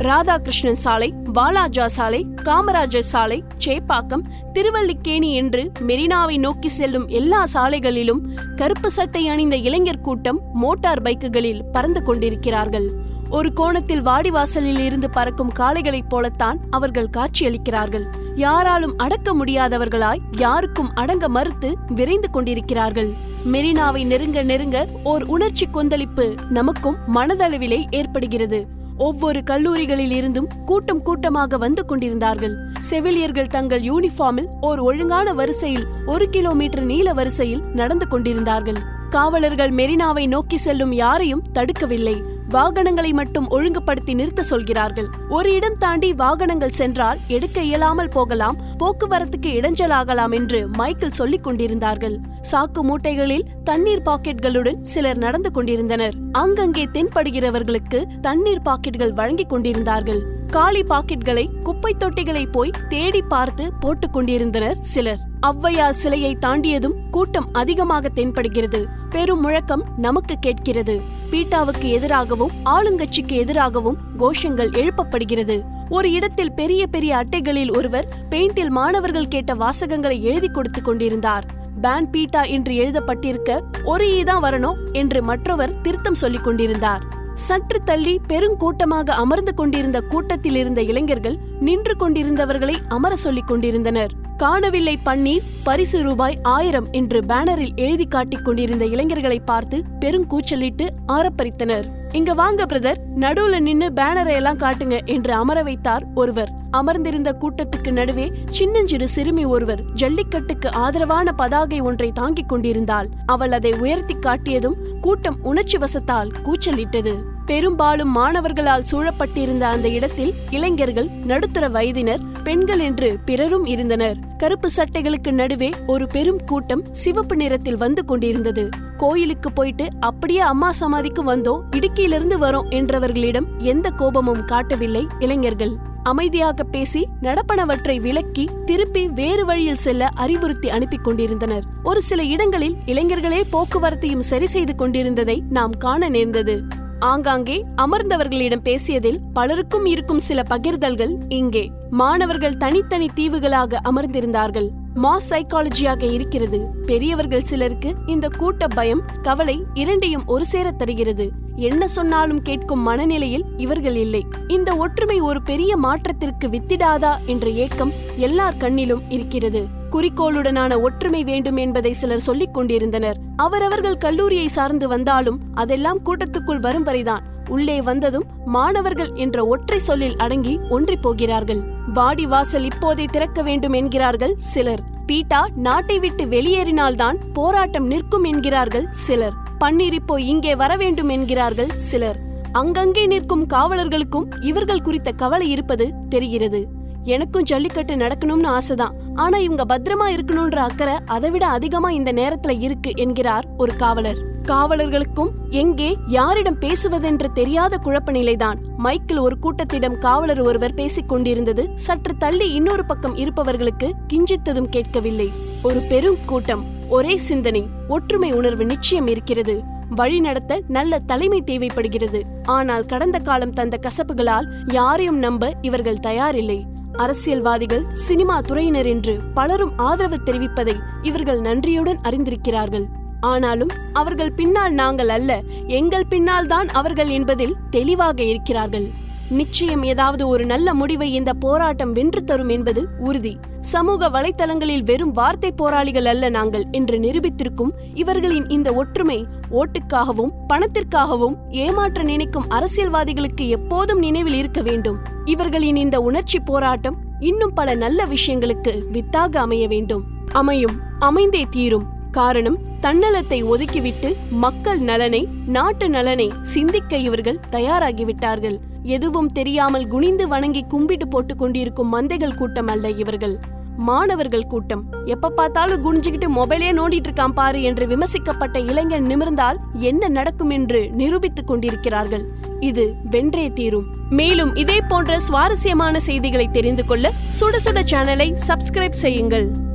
ராதாகிருஷ்ணன் சாலை வாலாஜா சாலை காமராஜர் சாலை சேப்பாக்கம் திருவல்லிக்கேணி என்று மெரினாவை நோக்கி செல்லும் எல்லா சாலைகளிலும் கருப்பு சட்டை அணிந்த இளைஞர் கூட்டம் மோட்டார் பைக்குகளில் பறந்து கொண்டிருக்கிறார்கள். ஒரு கோணத்தில் வாடிவாசலில் இருந்து பறக்கும் காளைகளைப் போலத்தான் அவர்கள் காட்சியளிக்கிறார்கள். யாராலும் அடக்க முடியாதவர்களாய் யாருக்கும் அடங்க மறுத்து விரைந்து கொண்டிருக்கிறார்கள். மெரினாவை நெருங்க நெருங்க ஓர் உணர்ச்சி கொந்தளிப்பு நமக்கும் மனதளவிலே ஏற்படுகிறது. ஒவ்வொரு கல்லூரிகளில் இருந்தும் கூட்டம் கூட்டமாக வந்து கொண்டிருந்தார்கள். செவிலியர்கள் தங்கள் யூனிஃபார்மில் ஓர் ஒழுங்கான வரிசையில் ஒரு கிலோமீட்டர் நீள வரிசையில் நடந்து கொண்டிருந்தார்கள். காவலர்கள் மெரினாவை நோக்கி செல்லும் யாரையும் தடுக்கவில்லை. வாகனங்களை மட்டும் ஒழுங்குபடுத்தி நிறுத்த சொல்கிறார்கள். ஒரு இடம் தாண்டி வாகனங்கள் சென்றால் எடுக்க இயலாமல் போகலாம் போக்குவரத்துக்கு இடைஞ்சலாகலாம் என்று மைக்கேல் சொல்லிக் கொண்டிருந்தார்கள். சாக்கு மூட்டைகளில் தண்ணீர் பாக்கெட்களுடன் சிலர் நடந்து கொண்டிருந்தனர். அங்கங்கே தென்படுகிறவர்களுக்கு தண்ணீர் பாக்கெட்கள் வழங்கிக் கொண்டிருந்தார்கள். காலி பாக்கெட்களை குப்பை தொட்டிகளை போய் தேடி பார்த்து போட்டுக் கொண்டிருந்தனர் சிலர். ஔவையார் சிலையை தாண்டியதும் கூட்டம் அதிகமாக தென்படுகிறது. பெரும் முழக்கம் நமக்கு கேட்கிறது. பீட்டாவுக்கு எதிராகவும் ஆளுங்கட்சிக்கு எதிராகவும் கோஷங்கள் எழுப்பப்படுகிறது. ஒரு இடத்தில் பெரிய பெரிய அட்டைகளில் ஒருவர் பெயிண்டில் மாணவர்கள் கேட்ட வாசகங்களை எழுதி கொடுத்து கொண்டிருந்தார். பேன் பீட்டா என்று எழுதப்பட்டிருக்க ஒரு ஈ தான் வரணும் என்று மற்றவர் திருத்தம் சொல்லிக் கொண்டிருந்தார். சற்று தள்ளி பெருங்கூட்டமாக அமர்ந்து கொண்டிருந்த கூட்டத்தில் இருந்த இளைஞர்கள் நின்று கொண்டிருந்தவர்களை அமர சொல்லிக் கொண்டிருந்தனர். காணவில்லை பன்னீர் பரிசு ரூபாய் ஆயிரம் என்று பேனரில் எழுதி காட்டிக் கொண்டிருந்த இளைஞர்களை பார்த்து பெரும் கூச்சலிட்டு ஆரப்பரித்தனர். இங்க வாங்க பிரதர். நடுவுல நின்னு பேனரை எல்லாம் காட்டுங்க என்று அமர வைத்தார் ஒருவர். அமர்ந்திருந்த கூட்டத்துக்கு நடுவே சின்னஞ்சிறு சிறுமி ஒருவர் ஜல்லிக்கட்டுக்கு ஆதரவான பதாகை ஒன்றை தாங்கிக் கொண்டிருந்தாள். அவள் அதை உயர்த்தி காட்டியதும் கூட்டம் உணர்ச்சி வசத்தால் கூச்சலிட்டது. பெரும்பாலும் மாணவர்களால் சூழப்பட்டிருந்த அந்த இடத்தில் இளைஞர்கள் நடுத்தர வயதினர் பெண்கள் என்று பிறரும் இருந்தனர். கருப்பு சட்டைகளுக்கு நடுவே ஒரு பெரும் கூட்டம் சிவப்பு நிறத்தில் வந்து கொண்டிருந்தது. கோயிலுக்கு போயிட்டு அப்படியே அம்மா சமாதிக்கு வந்தோம். இடுக்கியிலிருந்து வரோம் என்றவர்களிடம் எந்த கோபமும் காட்டவில்லை இளைஞர்கள். அமைதியாக பேசி நடப்பனவற்றை விலக்கி திருப்பி வேறு வழியில் செல்ல அறிவுறுத்தி அனுப்பி கொண்டிருந்தனர். ஒரு சில இடங்களில் இளைஞர்களே போக்குவரத்தையும் சரி செய்து கொண்டிருந்ததை நாம் காண நேர்ந்தது. ஆங்காங்கே அமர்ந்தவர்களிடம் பேசியதில் பலருக்கும் இருக்கும் சில பகிர்தல்கள் இங்கே. மாணவர்கள் தனித்தனி தீவுகளாக அமர்ந்திருந்தார்கள். மாஸ் சைக்காலஜியாக இருக்கிறது. பெரியவர்கள் சிலருக்கு இந்த கூட்ட பயம் கவலை இரண்டையும் ஒரு சேர தருகிறது. என்ன சொன்னாலும் கேட்கும் மனநிலையில் இவர்கள் இல்லை. இந்த ஒற்றுமை ஒரு பெரிய மாற்றத்திற்கு வித்திடாதா என்ற ஏக்கம் எல்லார் கண்ணிலும் இருக்கிறது. குறிக்கோளுடனான ஒற்றுமை வேண்டும் என்பதை சிலர் சொல்லிக் கொண்டிருந்தனர். அவரவர்கள் கல்லூரியை சார்ந்து வந்தாலும் அதெல்லாம் கூட்டத்துக்குள் வரும் வரைதான். உள்ளே வந்ததும் மாணவர்கள் என்ற ஒற்றை சொல்லில் அடங்கி ஒன்றி போகிறார்கள். வாடி வாசல் இப்போதே திறக்க வேண்டும் என்கிறார்கள் சிலர். பீட்டா நாட்டை விட்டு வெளியேறினால்தான் போராட்டம் நிற்கும் என்கிறார்கள் சிலர். பன்னீர் இப்போ இங்கே வர வேண்டும் என்கிறார்கள் சிலர். அங்கங்கே நிற்கும் காவலர்களுக்கும் இவர்கள் குறித்த கவலை இருப்பது தெரிகிறது. எனக்கும் ஜல்லிக்கட்டு நடக்கணும்னு ஆசைதான். ஆனா இவங்க பத்திரமா இருக்கணும்ன்ற அக்கறை அதை விட அதிகமா இந்த நேரத்துல இருக்கு என்கிறார் ஒரு காவலர். காவலர்களுக்கும் எங்கே யாரிடம் பேசுவதென்று தெரியாத குழப்ப நிலைதான் மைக்கில் ஒரு கூட்டத்திடம் காவலர் ஒருவர் பேசிக் கொண்டிருந்தது. சற்று தள்ளி இன்னொரு பக்கம் இருப்பவர்களுக்கு கிஞ்சித்ததும் கேட்கவில்லை. ஒரு பெரும் கூட்டம் ஒரே சிந்தனை ஒற்றுமை உணர்வு நிச்சயம் இருக்கிறது. வழி நடத்த நல்ல தலைமை தேவைப்படுகிறது. ஆனால் கடந்த காலம் தந்த கசப்புகளால் யாரையும் நம்ப இவர்கள் தயாரில்லை. அரசியல்வாதிகள் சினிமா துறையினர் என்று பலரும் ஆதரவு தெரிவிப்பதை இவர்கள் நன்றியுடன் அறிந்திருக்கிறார்கள். ஆனாலும் அவர்கள் பின்னால் நாங்கள் அல்ல எங்கள் பின்னால் தான் அவர்கள் என்பதில் தெளிவாக இருக்கிறார்கள். நிச்சயம் ஏதாவது ஒரு நல்ல முடிவை இந்த போராட்டம் வென்று தரும் என்பது உறுதி. சமூக வலைத்தளங்களில் வெறும் வார்த்தை போராளிகள் அல்ல நாங்கள் என்று நிரூபித்திருக்கும் இவர்களின் இந்த ஒற்றுமை ஓட்டுக்காகவும் பணத்திற்காகவும் ஏமாற்ற நினைக்கும் அரசியல்வாதிகளுக்கு எப்போதும் நினைவில் இருக்க வேண்டும். இவர்களின் இந்த உணர்ச்சி போராட்டம் இன்னும் பல நல்ல விஷயங்களுக்கு வித்தாக அமைய வேண்டும். அமையும் அமைந்தே தீரும். காரணம் தன்னலத்தை ஒதுக்கிவிட்டு மக்கள் நலனை நாட்டு நலனை சிந்திக்க இவர்கள் தயாராகிவிட்டார்கள். எதுவும் தெரியாமல் குனிந்து வணங்கி கும்பிட்டு போட்டு கொண்டிருக்கும் மந்தைகள் கூட்டம் அல்ல இவர்கள். மாணவர்கள் கூட்டம். எப்ப பார்த்தாலும் குனிஞ்சுக்கிட்டு மொபைலே நோண்டிட்டு இருக்கான் பாரு என்று விமர்சிக்கப்பட்ட இளைஞன் நிமிர்ந்தால் என்ன நடக்கும் என்று நிரூபித்துக் கொண்டிருக்கிறார்கள். இது வென்றே தீரும். மேலும் இதே போன்ற சுவாரஸ்யமான செய்திகளை தெரிந்து கொள்ள சுட சுட சேனலை சப்ஸ்கிரைப் செய்யுங்கள்.